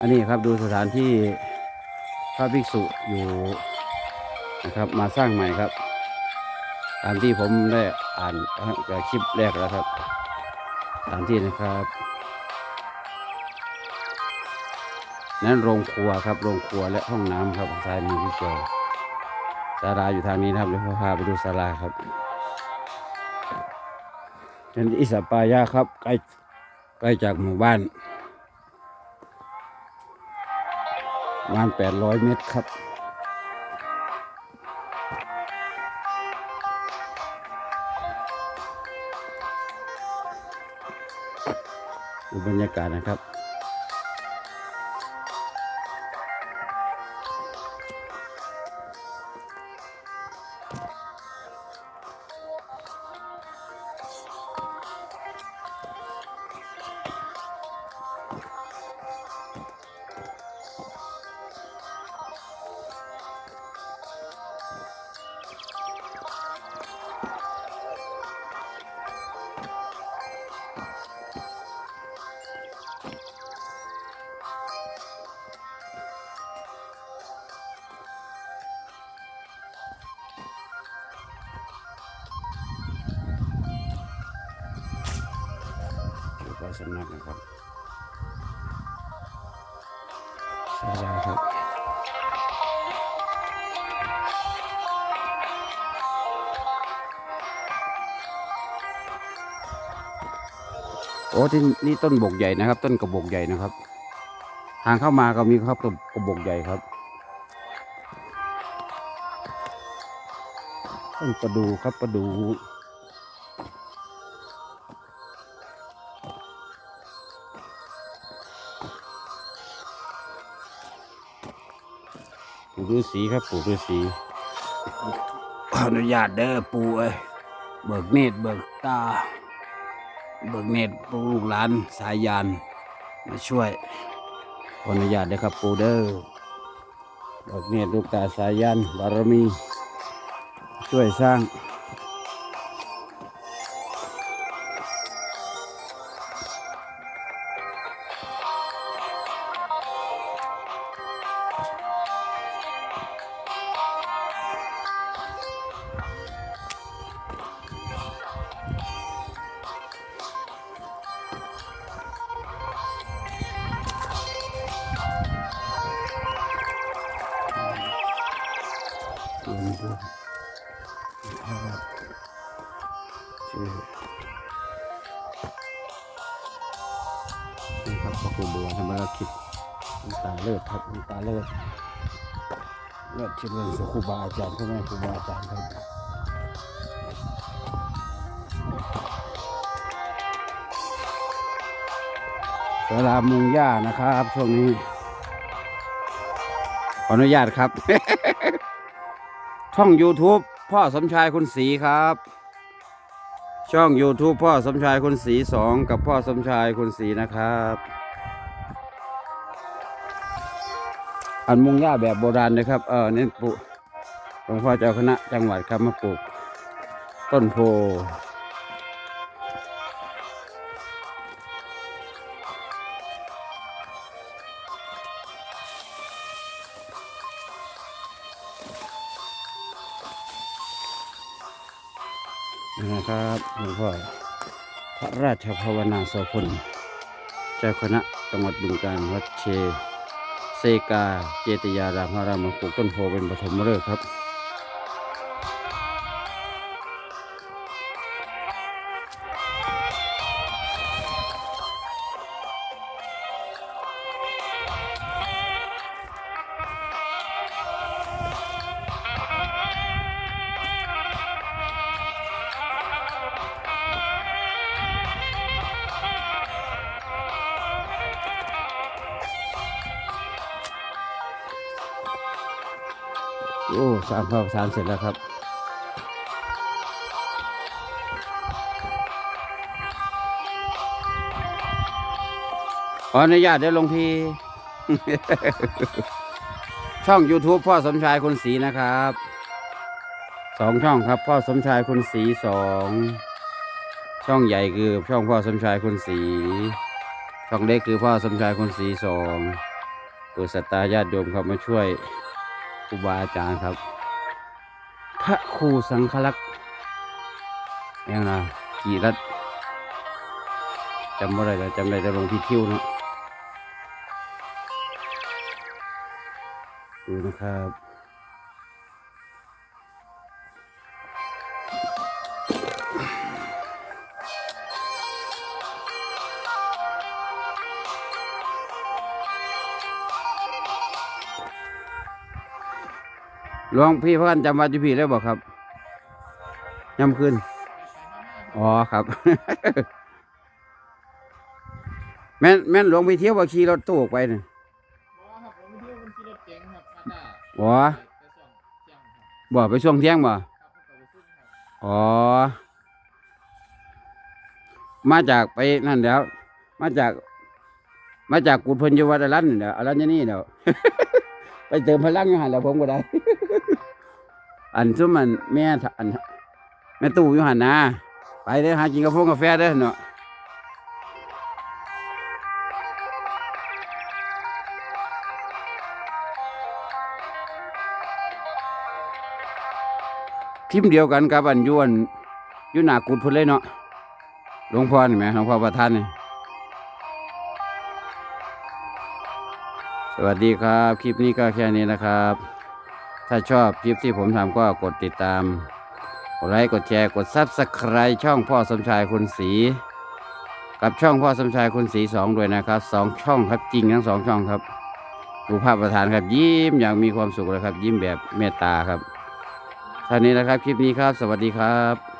อันนี้ครับดูสถานที่พระภิกษุอยู่นะครับมาสร้างใหม่ครับ ตามที่ผมได้อ่านจากคลิปแรกแล้วครับ ตามที่นะครับนั้นโรงครัวครับโรงครัวและห้องน้ำครับซ้ายมือพี่เจอศาลาอยู่ทางนี้นะครับเดี๋ยวพาไปดูศาลาครับเป็นอิสปายาครับใกล้ใกล้จากหมู่บ้าน ประมาณ800 เมตรครับดูบรรยากาศนะครับ สำนักนะครับศาลาครับโอ้ที่นี่ต้นบกใหญ่นะครับ ต้นกระบอกใหญ่นะครับ ทางเข้ามาก็มีครับต้นกระบอกใหญ่ครับต้นประดูครับประดู ฤาษีครับปู่ฤาษีขออนุญาตเด้อปู่เอ้ยเบิกเนตรเบิกตา เบิกเนตรปู่ลูกหลานสายยานมาช่วยขออนุญาตเด้อครับปู่เด้อเบิกเนตรลูกตาสายยานบารมี ช่วยสร้าง ครับพ่อครูบัวธรรมรคิดน้ำตาเลิศครับน้ำตาเลิศเลิศชื่เรื่องสุครูบาอาจารย์พ่อแม่ครูบาอาจารย์ครับสารามุงย่านะครับช่วงนี้ขออนุญาตครับ ช่อง YouTube พ่อสมชายคุณศรีครับ ช่อง YouTube พ่อสมชายคุณศรีสองกับพ่อสมชายคุณศรีนะครับ อันมุงหญ้าแบบโบราณนะครับ เออเน้นปลูกหลวงพ่อเจ้าคณะจังหวัดครับมาปลูกต้นโพ นะครับหลวงพ่อพระราชภาวนาโสพลเจ้าคณะจังหวัดบึงกาฬวัดเชเซกา เจตยารามารามปลูกต้นโพเป็นปฐมฤกษ์ครับ โอ้สามข้าสารเสร็จแล้วครับขออนุญาตได้ลงพี่ช่อง YouTube พ่อสมชายคุณศรีนะครับสองช่องครับ พ่อสมชายคุณศรีสองช่องใหญ่คือช่องพ่อสมชายคุณศรีช่องเล็กคือพ่อสมชายคุณศรีสองปิดสตาญาติโยมครับมาช่วย ครูบาอาจารย์ครับ พระครูสังฆลักษณ์ยังนะกี่รัตจำไม่ได้แล้วจำได้แต่หลวงพี่คิ้วเนาะดูนะครับ หลวงพี่พระกันจำวัดอยู่พี่ได้บอกครับยำขึ้น อ๋อครับ แม่นแม่นหลวงพี่เที่ยวว่าขี่รถตู้ออกไปเนี่ยอ๋อครับผมไม่ที่มันขี่รถเก๋งครับมาด้าอ๋อไปส่งเที่ยงครับบ่ไปช่วงเที่ยงบ่ครับผมไปส่งครับอ๋อ มาจากไปนั่นแล้วมาจาก มาจากกุฎเพนอยู่วัดอรันนี่เดี๋ยวอรัญญนี่เดี๋ยวไปเติมพลังอยู่หันแล้วผมก็ได้ อันซุมมันแม่ทอันแม่ตู้อยู่หันนะไปเด้อหากินกาแฟกาแฟเด้อเนาะทิมเดียวกันกับอันยวนอยู่หนากุดพุ่นเลยเนาะหลวงพ่อนี่ไหมหลวงพ่อประธานนี่สวัสดีครับ คลิปนี้ก็แค่นี้นะครับ ถ้าชอบคลิปที่ผมทำก็กดติดตาม กดไลค์กดแชร์กดซับสไครต์ช่องพ่อสมชายคุณศรีกับช่องพ่อสมชายคุณศรีสองด้วยนะครับสองช่องครับจริงทั้งสองช่องครับดูภาพประธานครับยิ้มอย่างมีความสุขเลยครับ ยิ้มแบบเมตตาครับท่านี้นะครับคลิปนี้ครับ สวัสดีครับ